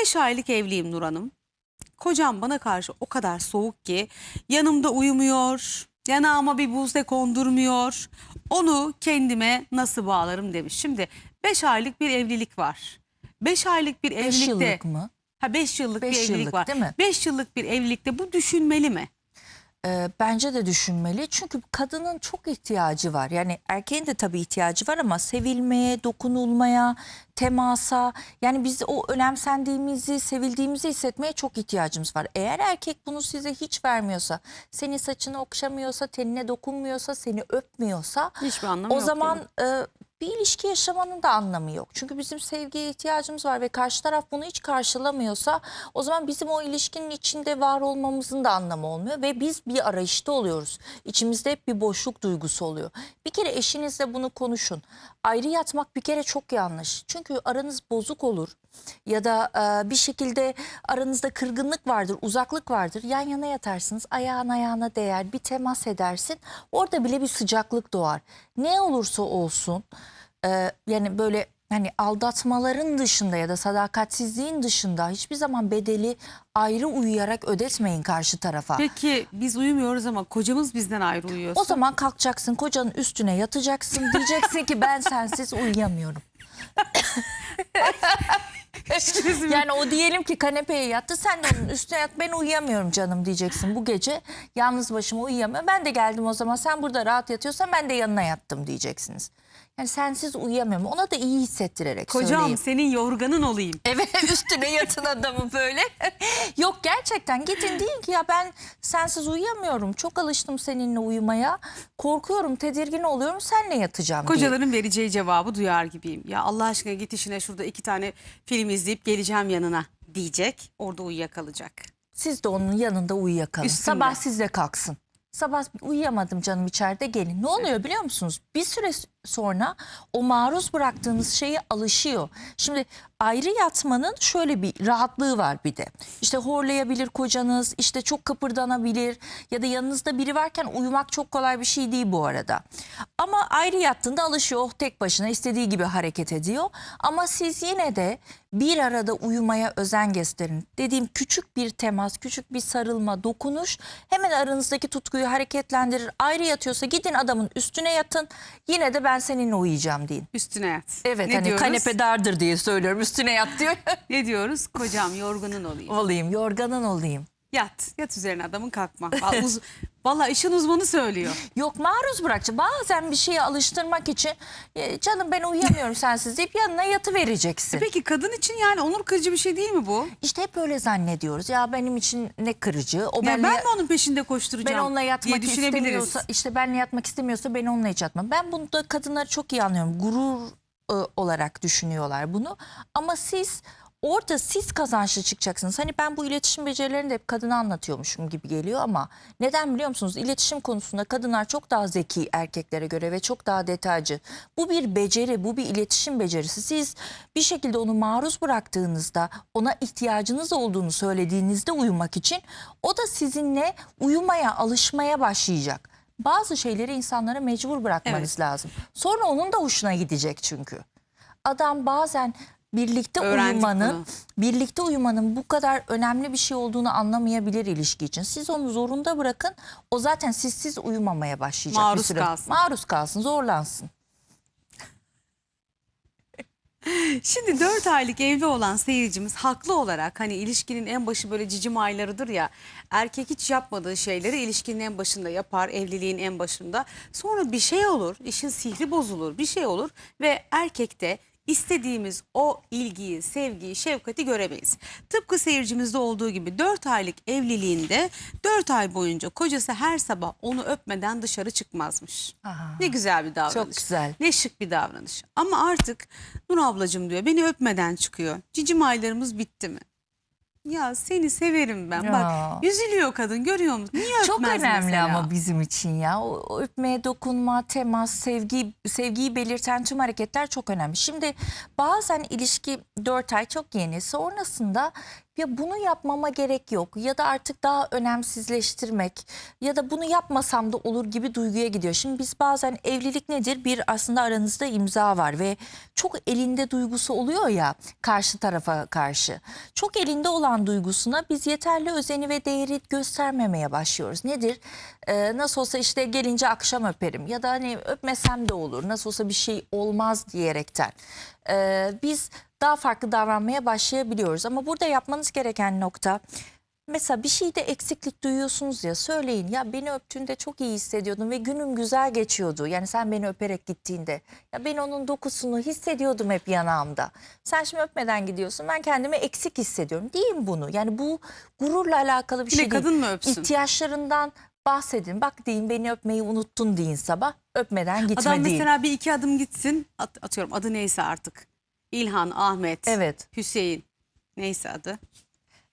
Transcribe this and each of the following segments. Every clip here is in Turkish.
5 aylık evliyim Nur Hanım. Kocam bana karşı o kadar soğuk ki yanımda uyumuyor, yanağıma bir buzde kondurmuyor. Onu kendime nasıl bağlarım demiş. Şimdi 5 aylık bir evlilik var. 5 aylık bir 5 evlilikte yıllık mı? ha 5 yıllık Beş bir evlilik yıllık, var. değil mi? 5 yıllık bir evlilikte bu düşünmeli mi? Ee, bence de düşünmeli. Çünkü kadının çok ihtiyacı var. Yani erkeğin de tabii ihtiyacı var ama sevilmeye, dokunulmaya, temasa. Yani biz o önemsendiğimizi, sevildiğimizi hissetmeye çok ihtiyacımız var. Eğer erkek bunu size hiç vermiyorsa, senin saçını okşamıyorsa, tenine dokunmuyorsa, seni öpmüyorsa Hiçbir anlamı o yok zaman e, bir ilişki yaşamanın da anlamı yok. Çünkü bizim sevgiye ihtiyacımız var ve karşı taraf bunu hiç karşılamıyorsa o zaman bizim o ilişkinin içinde var olmamızın da anlamı olmuyor ve biz bir arayışta oluyoruz. İçimizde hep bir boşluk duygusu oluyor. Bir kere eşinizle bunu konuşun. Ayrı yatmak bir kere çok yanlış. Çünkü aranız bozuk olur ya da e, bir şekilde aranızda kırgınlık vardır, uzaklık vardır. Yan yana yatarsınız, ayağın ayağına değer, bir temas edersin. Orada bile bir sıcaklık doğar. Ne olursa olsun e, yani böyle hani aldatmaların dışında ya da sadakatsizliğin dışında hiçbir zaman bedeli ayrı uyuyarak ödetmeyin karşı tarafa. Peki biz uyumuyoruz ama kocamız bizden ayrı uyuyorsa. O zaman kalkacaksın kocanın üstüne yatacaksın diyeceksin ki ben sensiz uyuyamıyorum. Yani o diyelim ki kanepeye yattı sen de onun üstüne yat ben uyuyamıyorum canım diyeceksin bu gece. Yalnız başıma uyuyamıyorum. Ben de geldim o zaman sen burada rahat yatıyorsan ben de yanına yattım diyeceksiniz. Yani sensiz uyuyamıyorum ona da iyi hissettirerek Kocam söyleyeyim. senin yorganın olayım. Evet üstüne yatın adamı böyle. Yok gerçekten gidin deyin ki ya ben sensiz uyuyamıyorum. Çok alıştım seninle uyumaya. Korkuyorum, tedirgin oluyorum. Senle yatacağım diye. Kocaların vereceği cevabı duyar gibiyim. Ya Allah aşkına git işine şurada iki tane film izleyip geleceğim yanına diyecek. Orada uyuyakalacak. Siz de onun yanında uyuyakalın. Üstünde. Sabah sizle kalksın. Sabah uyuyamadım canım içeride gelin. Ne oluyor biliyor musunuz? Bir süre sonra o maruz bıraktığınız şeye alışıyor. Şimdi ayrı yatmanın şöyle bir rahatlığı var bir de. İşte horlayabilir kocanız, işte çok kıpırdanabilir ya da yanınızda biri varken uyumak çok kolay bir şey değil bu arada. Ama ayrı yattığında alışıyor. Oh tek başına istediği gibi hareket ediyor. Ama siz yine de bir arada uyumaya özen gösterin. Dediğim küçük bir temas, küçük bir sarılma, dokunuş hemen aranızdaki tutkuyu hareketlendirir. Ayrı yatıyorsa gidin adamın üstüne yatın. Yine de ben seninle uyuyacağım deyin. Üstüne yat. Evet ne hani diyoruz? kanepe dardır diye söylüyorum. Üstüne yat diyor. Ne diyoruz? Kocam yorganın olayım. olayım, yorganın olayım. Yat. Yat üzerine adamın kalkma. Vallahi, uz- Vallahi işin uzmanı söylüyor. Yok maruz bırakacak. Bazen bir şeye alıştırmak için "E, canım ben uyuyamıyorum sensiz deyip yanına yatı vereceksin. Peki kadın için yani onur kırıcı bir şey değil mi bu? İşte hep öyle zannediyoruz. Ya benim için ne kırıcı. O Yani benimle- ben mi onun peşinde ben koşturacağım onunla diye yatmak düşünebiliriz. istemiyorsa işte benle yatmak istemiyorsa beni onunla hiç yatmam. Ben bunu da kadınları çok iyi anlıyorum. Gurur e, olarak düşünüyorlar bunu. Ama siz orada siz kazançlı çıkacaksınız. Hani ben bu iletişim becerilerini de hep kadına anlatıyormuşum gibi geliyor ama neden biliyor musunuz? İletişim konusunda kadınlar çok daha zeki erkeklere göre ve çok daha detaycı. Bu bir beceri, bu bir iletişim becerisi. Siz bir şekilde onu maruz bıraktığınızda, ona ihtiyacınız olduğunu söylediğinizde uyumak için o da sizinle uyumaya, alışmaya başlayacak. Bazı şeyleri insanlara mecbur bırakmanız Evet. lazım. Sonra onun da hoşuna gidecek çünkü. Adam bazen birlikte Öğrendik uyumanın bunu. birlikte uyumanın bu kadar önemli bir şey olduğunu anlamayabilir ilişki için. Siz onu zorunda bırakın. O zaten sizsiz uyumamaya başlayacak bir Maruz süre. kalsın. Maruz kalsın, zorlansın. Şimdi 4 aylık evli olan seyircimiz haklı olarak hani ilişkinin en başı böyle cicim aylarıdır ya erkek hiç yapmadığı şeyleri ilişkinin en başında yapar evliliğin en başında sonra bir şey olur işin sihri bozulur bir şey olur ve erkekte istediğimiz o ilgiyi, sevgiyi, şefkati göremeyiz. Tıpkı seyircimizde olduğu gibi 4 aylık evliliğinde 4 ay boyunca kocası her sabah onu öpmeden dışarı çıkmazmış. Aha. Ne güzel bir davranış. Çok güzel. Ne şık bir davranış. Ama artık Nur ablacığım diyor beni öpmeden çıkıyor. Cicim aylarımız bitti mi? Ya seni severim ben. Ya. Bak üzülüyor kadın görüyor musun? Niye öpmez Çok önemli mesela? ama bizim için ya. O, o öpmeye, dokunma, temas, sevgi, sevgiyi belirten tüm hareketler çok önemli. Şimdi bazen ilişki 4 ay çok yeni. Sonrasında ya bunu yapmama gerek yok ya da artık daha önemsizleştirmek ya da bunu yapmasam da olur gibi duyguya gidiyor. Şimdi biz bazen evlilik nedir? Bir aslında aranızda imza var ve çok elinde duygusu oluyor ya karşı tarafa karşı. Çok elinde olan duygusuna biz yeterli özeni ve değeri göstermemeye başlıyoruz. Nedir? Ee, nasıl olsa işte gelince akşam öperim ya da hani öpmesem de olur. Nasıl olsa bir şey olmaz diyerekten. Ee, biz daha farklı davranmaya başlayabiliyoruz. Ama burada yapmanız gereken nokta mesela bir şeyde eksiklik duyuyorsunuz ya söyleyin ya beni öptüğünde çok iyi hissediyordum ve günüm güzel geçiyordu. Yani sen beni öperek gittiğinde ya ben onun dokusunu hissediyordum hep yanağımda. Sen şimdi öpmeden gidiyorsun ben kendimi eksik hissediyorum. Deyin bunu yani bu gururla alakalı bir Yine şey değil. kadın mı öpsün? İhtiyaçlarından bahsedin. Bak deyin beni öpmeyi unuttun deyin sabah. Öpmeden gitme Adam mesela bir iki adım gitsin. At- atıyorum adı neyse artık. İlhan, Ahmet, Evet. Hüseyin. Neyse adı.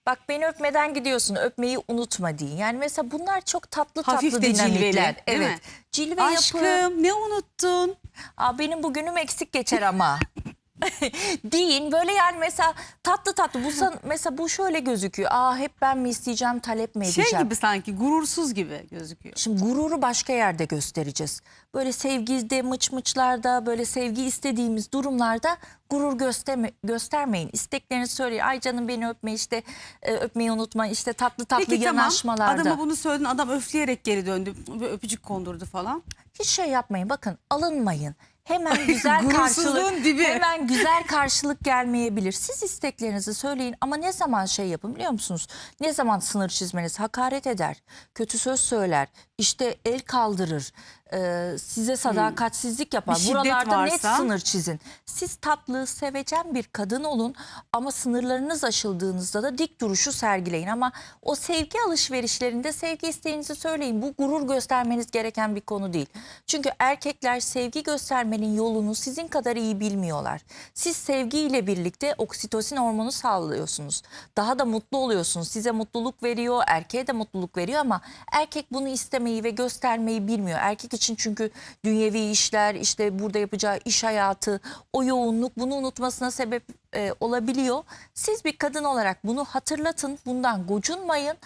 Bak beni öpmeden gidiyorsun. Öpmeyi unutma deyin. Yani mesela bunlar çok tatlı Hafif tatlı de cilveli, dinamikler. değil evet. mi? Cilve yapı. Aşkım ne unuttun? Aa, benim bugünüm eksik geçer ama. deyin böyle yani mesela tatlı tatlı bu san- mesela bu şöyle gözüküyor. Aa hep ben mi isteyeceğim talep mi edeceğim? Şey gibi sanki gurursuz gibi gözüküyor. Şimdi gururu başka yerde göstereceğiz. Böyle sevgide, mıç mıçlarda, böyle sevgi istediğimiz durumlarda gurur gösterme, göstermeyin. İsteklerinizi söyleyin. Ay canım beni öpme işte e, öpmeyi unutma işte tatlı tatlı Peki tamam yanaşmalarda. adama bunu söyledin adam öfleyerek geri döndü. Öpücük kondurdu falan. Hiç şey yapmayın. Bakın alınmayın. Hemen güzel karşılık dibi. hemen güzel karşılık gelmeyebilir. Siz isteklerinizi söyleyin ama ne zaman şey yapın biliyor musunuz? Ne zaman sınır çizmeniz hakaret eder, kötü söz söyler, işte el kaldırır, e, size sadakatsizlik yapar. Bir Buralarda net varsa- sınır çizin. Siz tatlı, sevecen bir kadın olun ama sınırlarınız aşıldığınızda da dik duruşu sergileyin. Ama o sevgi alışverişlerinde sevgi isteğinizi söyleyin. Bu gurur göstermeniz gereken bir konu değil. Çünkü erkekler sevgi göstermenin yolunu sizin kadar iyi bilmiyorlar. Siz sevgiyle birlikte oksitosin hormonu sağlıyorsunuz. Daha da mutlu oluyorsunuz. Size mutluluk veriyor, erkeğe de mutluluk veriyor ama erkek bunu istemeyi ve göstermeyi bilmiyor. Erkek için çünkü dünyevi işler, işte burada yapacağı iş hayatı, o yoğunluk bunu unutmasına sebep e, olabiliyor. Siz bir kadın olarak bunu hatırlatın, bundan gocunmayın.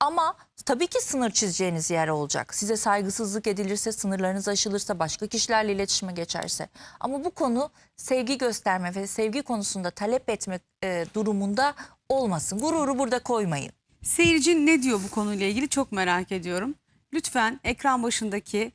Ama tabii ki sınır çizeceğiniz yer olacak. Size saygısızlık edilirse, sınırlarınız aşılırsa, başka kişilerle iletişime geçerse. Ama bu konu sevgi gösterme ve sevgi konusunda talep etme e, durumunda olmasın. Gururu burada koymayın. Seyircin ne diyor bu konuyla ilgili çok merak ediyorum. Lütfen ekran başındaki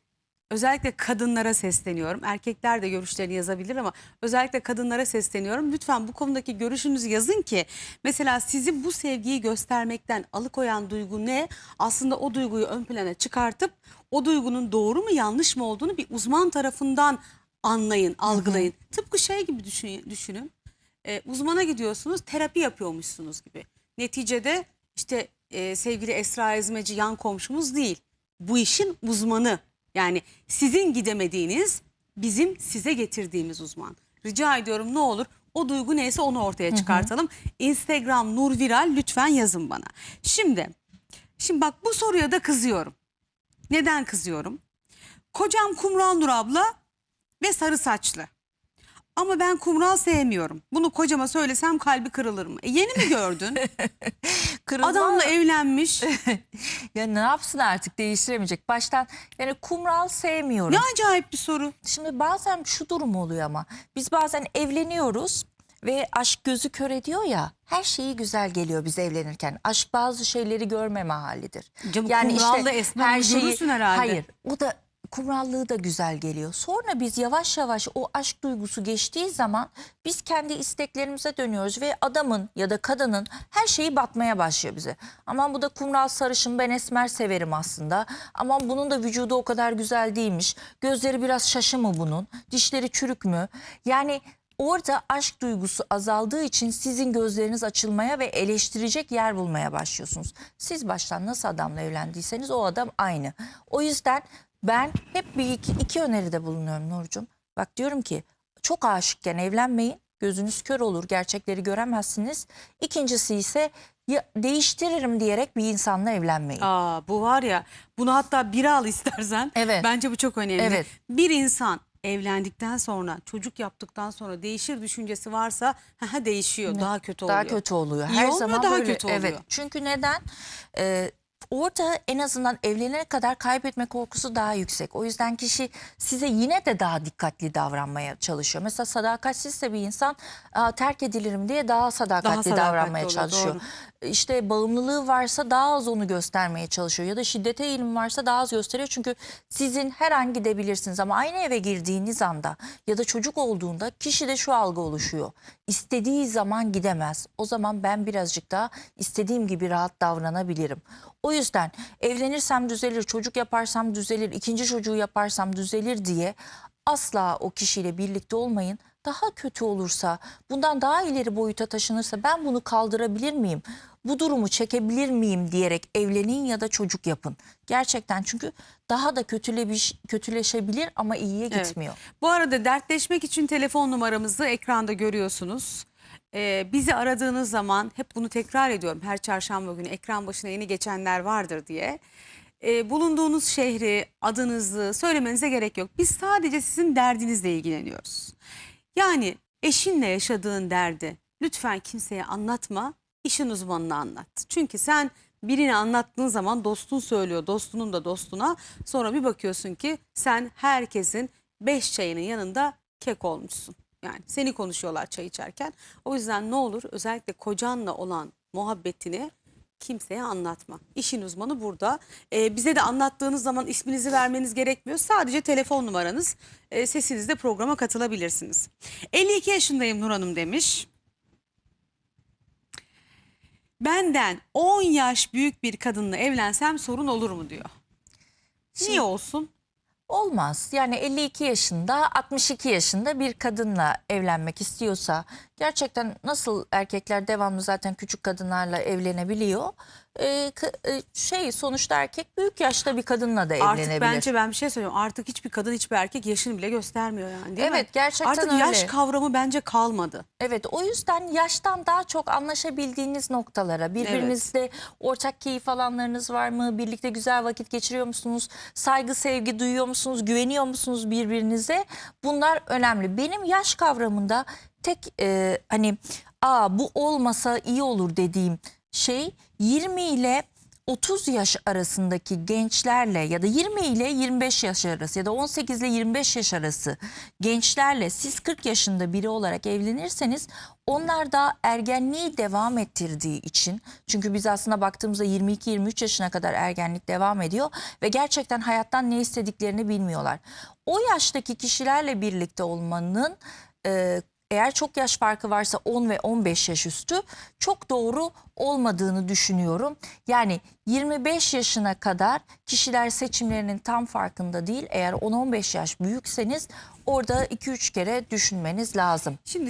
özellikle kadınlara sesleniyorum. Erkekler de görüşlerini yazabilir ama özellikle kadınlara sesleniyorum. Lütfen bu konudaki görüşünüzü yazın ki mesela sizi bu sevgiyi göstermekten alıkoyan duygu ne? Aslında o duyguyu ön plana çıkartıp o duygunun doğru mu yanlış mı olduğunu bir uzman tarafından anlayın, algılayın. Tıpkı şey gibi düşün- düşünün. Ee, uzmana gidiyorsunuz, terapi yapıyormuşsunuz gibi. Neticede işte e, sevgili Esra Ezmeci yan komşumuz değil. Bu işin uzmanı. Yani sizin gidemediğiniz bizim size getirdiğimiz uzman. Rica ediyorum ne olur o duygu neyse onu ortaya çıkartalım. Instagram Nur Viral lütfen yazın bana. Şimdi şimdi bak bu soruya da kızıyorum. Neden kızıyorum? Kocam Kumral Nur abla ve sarı saçlı. Ama ben kumral sevmiyorum. Bunu kocama söylesem kalbi kırılır mı? E yeni mi gördün? Adamla evlenmiş. ya ne yapsın artık değiştiremeyecek. Baştan yani kumral sevmiyorum. Ne acayip bir soru. Şimdi bazen şu durum oluyor ama biz bazen evleniyoruz ve aşk gözü kör ediyor ya her şeyi güzel geliyor biz evlenirken. Aşk bazı şeyleri görmeme halidir. Canım, kumrallı esmer onu görürsün herhalde. Hayır o da kumrallığı da güzel geliyor. Sonra biz yavaş yavaş o aşk duygusu geçtiği zaman biz kendi isteklerimize dönüyoruz ve adamın ya da kadının her şeyi batmaya başlıyor bize. Aman bu da kumral sarışın ben esmer severim aslında. Aman bunun da vücudu o kadar güzel değilmiş. Gözleri biraz şaşı mı bunun? Dişleri çürük mü? Yani Orada aşk duygusu azaldığı için sizin gözleriniz açılmaya ve eleştirecek yer bulmaya başlıyorsunuz. Siz baştan nasıl adamla evlendiyseniz o adam aynı. O yüzden ben hep bir iki, iki öneride bulunuyorum Nurcuğum. Bak diyorum ki çok aşıkken evlenmeyin. Gözünüz kör olur, gerçekleri göremezsiniz. İkincisi ise ya, değiştiririm diyerek bir insanla evlenmeyin. Aa, bu var ya bunu hatta biri al istersen. Evet. Bence bu çok önemli. Evet. Bir insan evlendikten sonra çocuk yaptıktan sonra değişir düşüncesi varsa değişiyor daha kötü oluyor. Daha kötü oluyor. İyi Her olmuyor, zaman daha böyle. kötü oluyor. Evet. Çünkü neden? Ee, orada en azından evlenene kadar kaybetme korkusu daha yüksek. O yüzden kişi size yine de daha dikkatli davranmaya çalışıyor. Mesela sadakatsizse bir insan "Aa, terk edilirim diye daha sadakatli, sadakatli davranmaya oluyor, çalışıyor. doğru. İşte bağımlılığı varsa daha az onu göstermeye çalışıyor. Ya da şiddete eğilim varsa daha az gösteriyor. Çünkü sizin her an gidebilirsiniz ama aynı eve girdiğiniz anda ya da çocuk olduğunda kişide şu algı oluşuyor. İstediği zaman gidemez. O zaman ben birazcık daha istediğim gibi rahat davranabilirim. O yüzden evlenirsem düzelir, çocuk yaparsam düzelir, ikinci çocuğu yaparsam düzelir diye asla o kişiyle birlikte olmayın. Daha kötü olursa, bundan daha ileri boyuta taşınırsa ben bunu kaldırabilir miyim? Bu durumu çekebilir miyim diyerek evlenin ya da çocuk yapın. Gerçekten çünkü daha da kötülebiş, kötüleşebilir ama iyiye Evet. gitmiyor. Bu arada dertleşmek için telefon numaramızı ekranda görüyorsunuz. Ee, bizi aradığınız zaman hep bunu tekrar ediyorum. Her çarşamba günü ekran başına yeni geçenler vardır diye. Ee, bulunduğunuz şehri, adınızı söylemenize gerek yok. Biz sadece sizin derdinizle ilgileniyoruz. Yani eşinle yaşadığın derdi lütfen kimseye anlatma, işin uzmanına anlat. Çünkü sen birine anlattığın zaman dostun söylüyor, dostunun da dostuna. Sonra bir bakıyorsun ki sen herkesin beş çayının yanında kek olmuşsun. Yani seni konuşuyorlar çay içerken. O yüzden ne olur özellikle kocanla olan muhabbetini kimseye anlatma. İşin uzmanı burada. Ee, bize de anlattığınız zaman isminizi vermeniz gerekmiyor. Sadece telefon numaranız, e, sesinizle programa katılabilirsiniz. 52 yaşındayım Nur Hanım demiş. Benden 10 yaş büyük bir kadınla evlensem sorun olur mu diyor. Niye olsun? Olmaz. Yani 52 yaşında, 62 yaşında bir kadınla evlenmek istiyorsa gerçekten nasıl erkekler devamlı zaten küçük kadınlarla evlenebiliyor. Ee, e, şey sonuçta erkek büyük yaşta bir kadınla da evlenebilir. Artık bence ben bir şey söylüyorum. Artık hiçbir kadın hiçbir erkek yaşını bile göstermiyor yani değil mi? Evet, gerçekten Artık yaş öyle. kavramı bence kalmadı. Evet o yüzden yaştan daha çok anlaşabildiğiniz noktalara birbirinizle ortak keyif alanlarınız var mı? Birlikte güzel vakit geçiriyor musunuz? Saygı sevgi duyuyor musunuz? Güveniyor musunuz birbirinize? Bunlar önemli. Benim yaş kavramında tek e, hani aa bu olmasa iyi olur dediğim şey 20 ile 30 yaş arasındaki gençlerle ya da 20 ile 25 yaş arası ya da 18 ile 25 yaş arası gençlerle siz 40 yaşında biri olarak evlenirseniz onlar da ergenliği devam ettirdiği için çünkü biz aslında baktığımızda 22-23 yaşına kadar ergenlik devam ediyor ve gerçekten hayattan ne istediklerini bilmiyorlar. O yaştaki kişilerle birlikte olmanın e, eğer çok yaş farkı varsa 10 ve 15 yaş üstü çok doğru olmadığını düşünüyorum. Yani 25 yaşına kadar kişiler seçimlerinin tam farkında değil. Eğer 10-15 yaş büyükseniz orada 2-3 kere düşünmeniz lazım. Şimdi